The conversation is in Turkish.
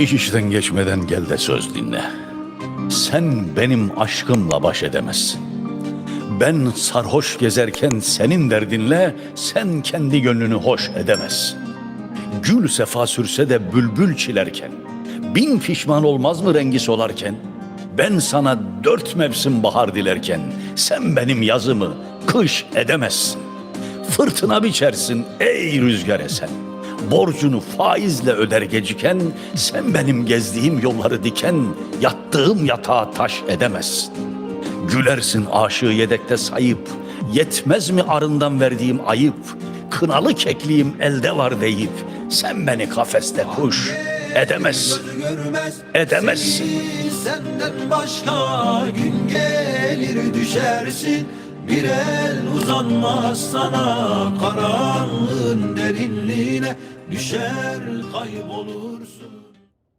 İş işten geçmeden gel de söz dinle. Sen benim aşkımla baş edemezsin. Ben sarhoş gezerken senin derdinle sen kendi gönlünü hoş edemezsin. Gül sefa sürse de bülbül çilerken, bin pişman olmaz mı rengi solarken? Ben sana dört mevsim bahar dilerken, sen benim yazımı kış edemezsin. Fırtına biçersin ey rüzgar esen. Borcunu faizle öder geciken, sen benim gezdiğim yolları diken, yattığım yatağa taş edemezsin. Gülersin aşığı yedekte sayıp, yetmez mi arından verdiğim ayıp? Kınalı kekliğim elde var deyip, sen beni kafeste kuş edemezsin. Edemezsin. seni Senden başka gün gelir düşersin Bir el uzanmaz sana Karanlığın derinliğine Düşer kaybolursun